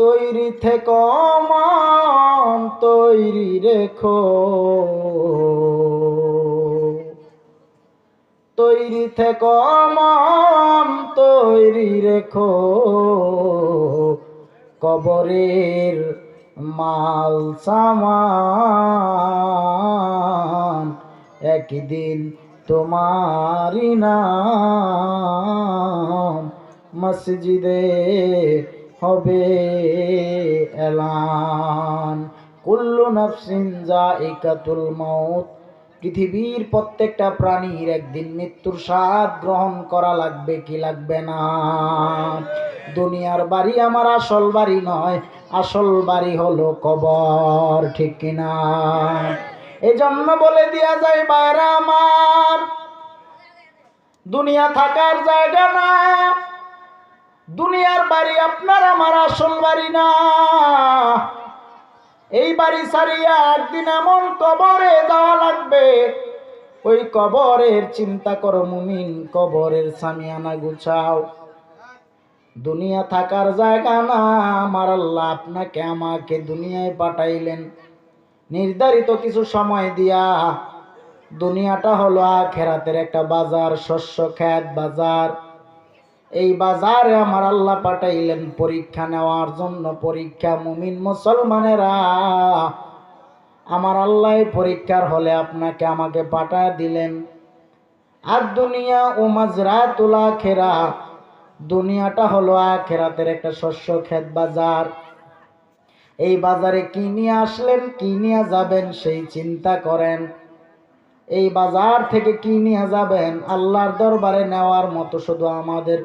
তৈরি থেকে, মন তৈরি রেখো। তৈরি থেকে, মন তৈরি রেখো। কবরের মাল সামান একদিন তোমারি নাম। মসজিদে হবে এলান। কুল্লু নফসিন জাইকাতুল মাউত। পৃথিবীর প্রত্যেকটা প্রাণীর একদিন মৃত্যুর স্বাদ গ্রহণ করা লাগবে কি লাগবে না? দুনিয়ার বাড়ি আমার আসল বাড়ি নয়, আসল বাড়ি হলো কবর, ঠিক কিনা এই জন্য বলে দিয়া যায় বাইরা আমার, দুনিয়া থাকার জায়গা না। দুনিয়ার বাড়ি আপনার, আমার আসল বাড়ি না। এই বাড়ি সারিয়া একদিন এমন কবরে যাওয়া লাগবে। ওই কবরের চিন্তা করো মুমিন, কবরের সামিয়ানা গুছাও। দুনিয়া থাকার জায়গা না, আমার আল্লাহ আপনাকে আমাকে দুনিয়ায় পাঠাইলেন। নির্ধারিত কিছু সময় দিয়া, দুনিয়াটা হলো আখেরাতের একটা বাজার, শস্য খ্যাত বাজার। এই বাজারে আমার আল্লাহ পাঠাইলেন পরীক্ষা নেওয়ার জন্য পরীক্ষা মুমিন মুসলমানেরা। আমার আল্লাহ পরীক্ষার হলে আপনাকে আমাকে পাঠায় দিলেন। আর দুনিয়া ও মাজরাতুল খেরা দুনিয়াটা হলো আখেরাতের একটা শস্য ক্ষেত বাজার। এই বাজারে কি নিয়ে আসলেন, কি নিয়ে যাবেন সেই চিন্তা করেন। এই বাজার থেকে কি নিয়ে যাবেন, আল্লাহর দরবারে নেওয়ার মতো শুধু আমাদের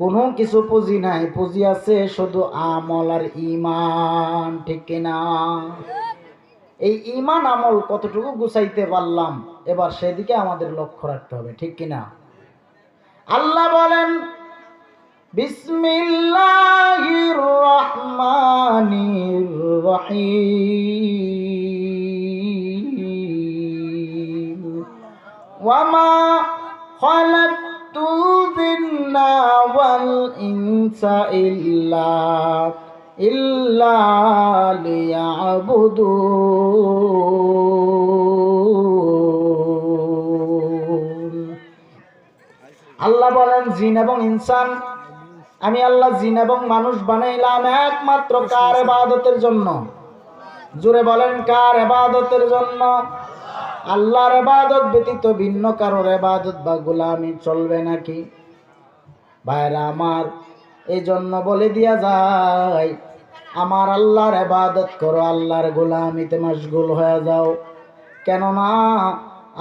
কোনো কিছু পুঁজি নাই, পুঁজি আছে শুধু আমল আর ইমান ঠিক কিনা এই ইমান আমল কতটুকু গুছাইতে পারলাম, এবার সেদিকে আমাদের লক্ষ্য রাখতে হবে, ঠিক কিনা আল্লাহ বলেন, বিসমিল্লাহির রহমানির রহিম। ইল্লা আল্লাহ বলেন, জিন এবং ইনসান, আমি আল্লাহ জিন এবং মানুষ বানাইলাম একমাত্র কার এবাদতের জন্য? জুড়ে বলেন, কার এবাদতের জন্য? আল্লাহর এবাদত ব্যতীত ভিন্ন কারোর এবাদত বা গোলামি চলবে নাকি? ভাইরা আমার এই জন্য বলে দিয়া যায়, আমার আল্লাহর এবাদত করো, আল্লাহর গোলামিতে মশগুল হয়ে যাও। কেননা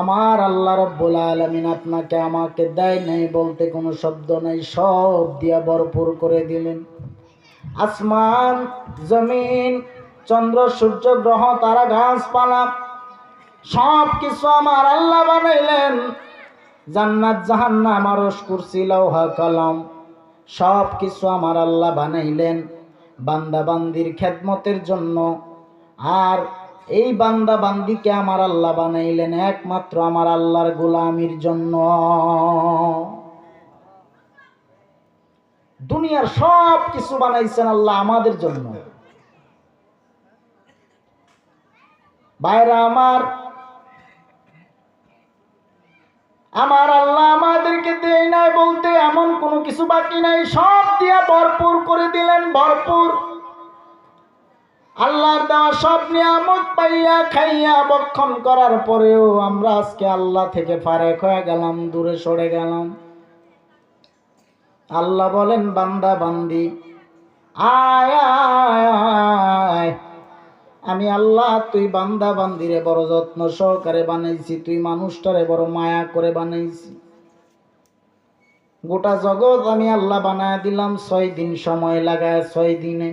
আমার আল্লাহ রব্বুল আলমিন আপনাকে আমাকে দেয় নেই বলতে কোনো শব্দ নাই, সব দিয়া ভরপুর করে দিলেন। আসমান, জমিন, চন্দ্র, সূর্য, গ্রহ, তারা গাছপালা সব কিছু আমার আল্লাহ বানাইলেন। জান্নাত জাহান্নাম আরশ কুরসি, লৌহা, কলম সব কিছু আমার আল্লাহ বানাইলেন বান্দাবান্দির খেদমতের জন্য। আর এই বান্দা বান্দিকে আমার আল্লাহ বানাইলেন একমাত্র আমার আল্লাহর গোলামির জন্য। দুনিয়ার সব কিছু বানাইছেন আল্লাহ আমাদের জন্য। বাইরা আমার আমার আল্লাহ আমাদেরকে দেয় নাই বলতে এমন কোনো কিছু বাকি নাই সব দিয়া ভরপুর করে দিলেন ভরপুর। আল্লাহর দেওয়া সব নিয়ামত পাইয়া খাইয়া বক্ষণ করার পরেও আমরা আজকে আল্লাহ থেকে ফারেক হয়ে গেলাম দূরে সরে গেলাম। আল্লাহ বলেন বান্দা বান্দি আয় আয়, আয়। আমি আল্লাহ, তুই বান্দা বান্দিরে বড় যত্ন সহকারে বানাইছি, তুই মানুষটারে বড় মায়া করে বানাইছি। গোটা জগৎ আমি আল্লাহ বানায় দিলাম, ছয় দিন সময় লাগায় ছয় দিনে।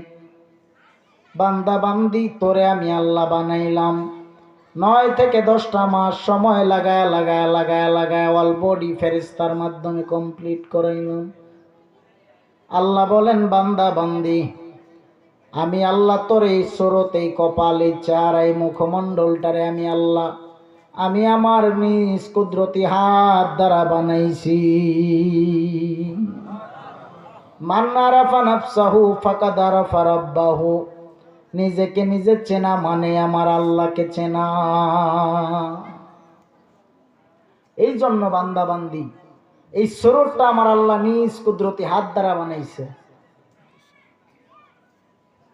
বান্দা বান্দি তোরে আমি আল্লাহ বানাইলাম। নয় থেকে দশটা মাস সময় লাগায় লাগায় লাগায় লাগায় অল বডি ফেরিস্তার মাধ্যমে কমপ্লিট করাইলাম। আল্লাহ বলেন, বান্দা বান্দি আমি আল্লাহ তোর এই স্রোত এই কপাল এই চার এই মুখমণ্ডলটারে আমি আল্লাহ, আমি আমার নিজ কুদরতি হাত দ্বারা বানাইছি। নিজেকে নিজে চেনা মানে আমার আল্লাহকে চেনা। এই জন্য বান্দা বান্দি এই সরোরটা আমার আল্লাহ নিজ কুদরতি হাত দ্বারা বানাইছে।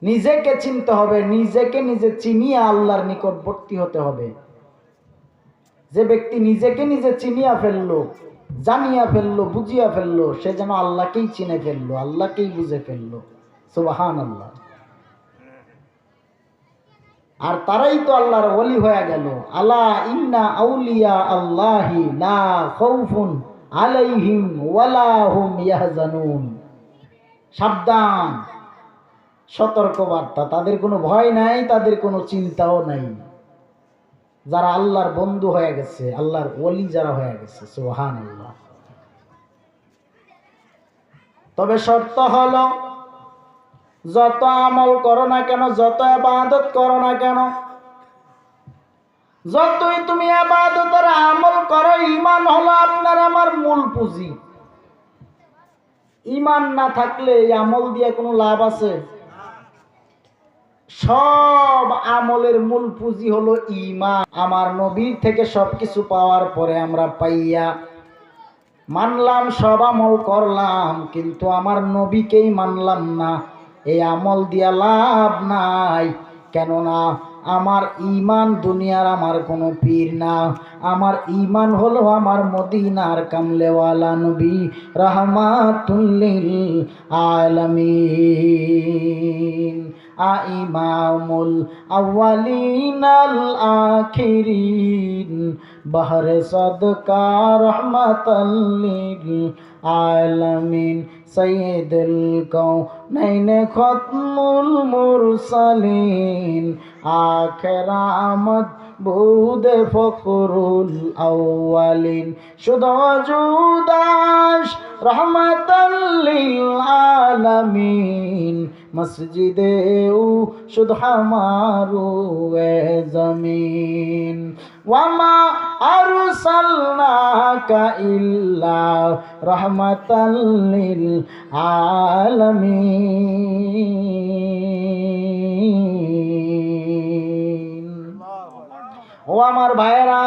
নিজেকে চিনতে হবে, নিজেকে নিজে চিনিয়ে আল্লাহর নিকটবর্তী হতে হবে। যে ব্যক্তি নিজেকে নিজে চিনিয়া ফেলল, জানিয়া ফেলল, বুঝিয়া ফেলল, সে যেন আল্লাহকেই চিনে ফেলল, আল্লাহকেই বুঝে ফেলল। সুবাহান আল্লাহ আর তারাই তো আল্লাহর ওলি হয়ে গেল। আলা ইন্না আউলিয়া আল্লাহি লা খাউফুন আলাইহিম ওয়ালা হুম ইয়াহজানুন। সাবধান। সতর্ক বার্তা তাদের কোনো ভয় নাই, তাদের কোনো চিন্তাও নাই। যারা আল্লাহর বন্ধু হয়ে গেছে, আল্লাহর ওলি যারা হয়ে গেছে সুহান আল্লাহ তবে শর্ত হলো, যত আমল করো না কেন, যত আবাদত করো না কেন, যতই তুমি আবাদতের আমল করো ইমান হলো আপনার আমার মূল পুঁজি। ইমান না থাকলে এই আমল দিয়ে কোনো লাভ আছে? সব আমলের মূল পুঁজি হলো ইমান আমার নবীর থেকে সবকিছু পাওয়ার পরে আমরা পাইয়া মানলাম, সব আমল করলাম, কিন্তু আমার নবীকেই মানলাম না। এই আমল দিয়া লাভ নাই, কেননা আমার ইমান দুনিয়ার আমার কোনো পীর না। আমার ইমান হলো আমার মদিনার কামলেওয়ালা নবী রহমাতুল্লিল আলামিন। আইমামুল আউয়ালিনাল আখিরিন। বহরে সদকা রহমাতাল্লিল আলামিন সৈয়দুল কাউনাইন খতমুল মুরসালিন। বুদে ফখরুল আউয়ালিন। শুধু জুদাস রহমাতাল্লিল আলামিন মসজিদে উ শুধু হামারু এ জমিন। ওয়ামা আরসালনাকা ইল্লা রহমাতাল্লিল আলামিন ও আমার ভাইয়েরা,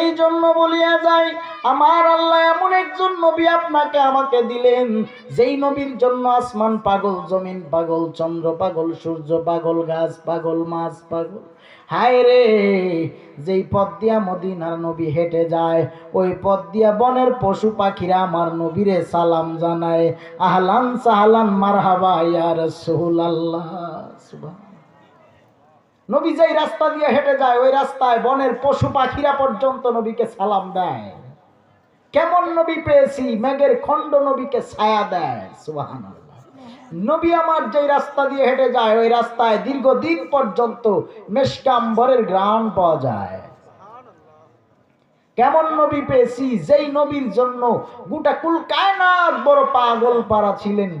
এই জন্য বলিয়া যাই, আমার আল্লাহ এমন একজন নবী আপনাকে আমাকে দিলেন, যেই নবীর জন্য আসমান পাগল, জমিন পাগল, চন্দ্র পাগল, সূর্য পাগল, গাছ পাগল, মাছ পাগল। হায় রে, যেই পথ দিয়া মদিনার নবী হেঁটে যায়, ওই পথ দিয়া বনের পশু পাখিরা আমার নবীরে সালাম জানায়। আহলান সাহলান মারহাবা ইয়া রাসূলুল্লাহ। সুবহান নবী যেই রাস্তা দিয়ে হেঁটে যায়, ওই রাস্তায় বনের পশু পাখিরা পর্যন্ত নবীকে সালাম দেয়। কেমন নবী পেয়েছি? মেঘের খণ্ড নবীকে ছায়া দেয়। সুবাহান নবী আমার যেই রাস্তা দিয়ে হেঁটে যায়, ওই রাস্তায় দীর্ঘদিন পর্যন্ত মেশকাম্বরের গ্রাম পাওয়া যায়। কেমন নবী পেয়েছি? যেই নবীর জন্য গোটা কুল কায়নাত বড় পাগল পাড়া ছিলেন।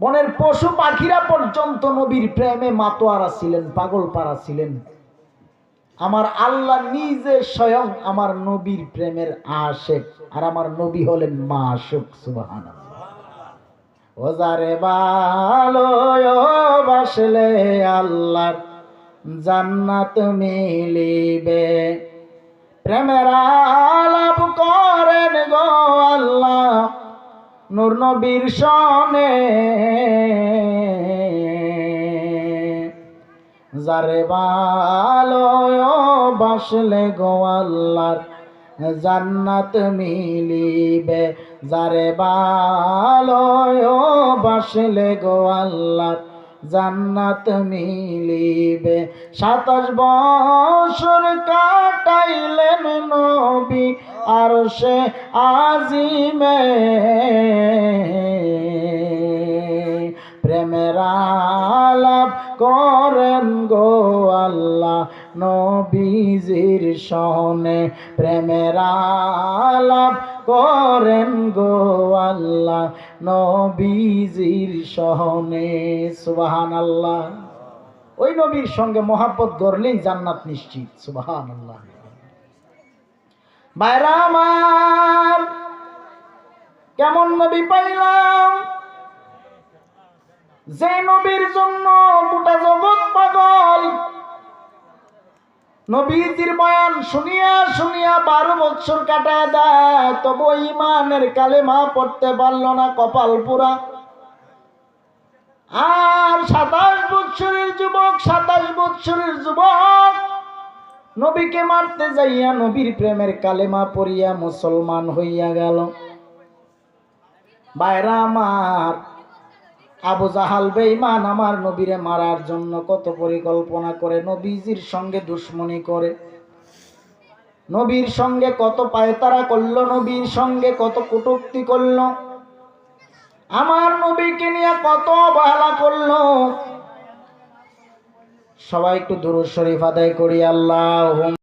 বনের পশু পাখিরা পর্যন্ত নবীর প্রেমে মাতোয়ারা ছিলেন পাগল পাড়া ছিলেন। আমার আল্লাহ নিজে স্বয়ং আমার নবীর প্রেমের আশেক, আর আমার নবী হলেন মা আশুক সুবাহান ওজারে ভালো বাসলে আল্লাহর জান্নাত মিলিবে। প্রেমের আলাপ করেন গো আল্লাহ নূর নবীর সনে যারে ভালো বাসলে গো আল্লাহর জান্নাত মিলিবে, যারে ভালো বাসলে গো আল্লাহর জান্নাত মিলিবে। সাতাশ বছর কাটাইলেন নবী আর সে আজিমে। প্রেমের আলাপ করেন গো আল্লাহ নবীজির সনে। প্রেমের আলাপ করেন গো আল্লাহ নবীজির সহনে সুবাহান আল্লাহ ওই নবীর সঙ্গে মহাব্বত গড়লেই জান্নাত নিশ্চিত। সুবাহান আল্লাহ মায়েরা আমার, কেমন নবী পাইলাম? যে নবীর জন্য গোটা জগৎ পাগল। নবীজির বয়ান শুনিয়া শুনিয়া বারো বছর কাটায় দেয়, তবু ইমানের কালেমা পড়তে পারল না কপাল পুরা। আর সাতাশ বৎসরের যুবক, সাতাশ বৎসরের যুবক, নবীকে মারতে যাইয়া নবীর প্রেমের কালেমা পড়িয়া মুসলমান হইয়া গেল। বাইরা আমার আবু জাহাল বেঈমান আমার নবীরে মারার জন্য কত পরিকল্পনা করে, নবীজির সঙ্গে দুশ্মনী করে। নবীর সঙ্গে কত পায়তারা করল, নবীর সঙ্গে কত কটুক্তি করল। আমার নবীকে নিয়ে কত অবহেলা করল। সবাই একটু দুরুদ শরীফ আদায় করি আল্লাহ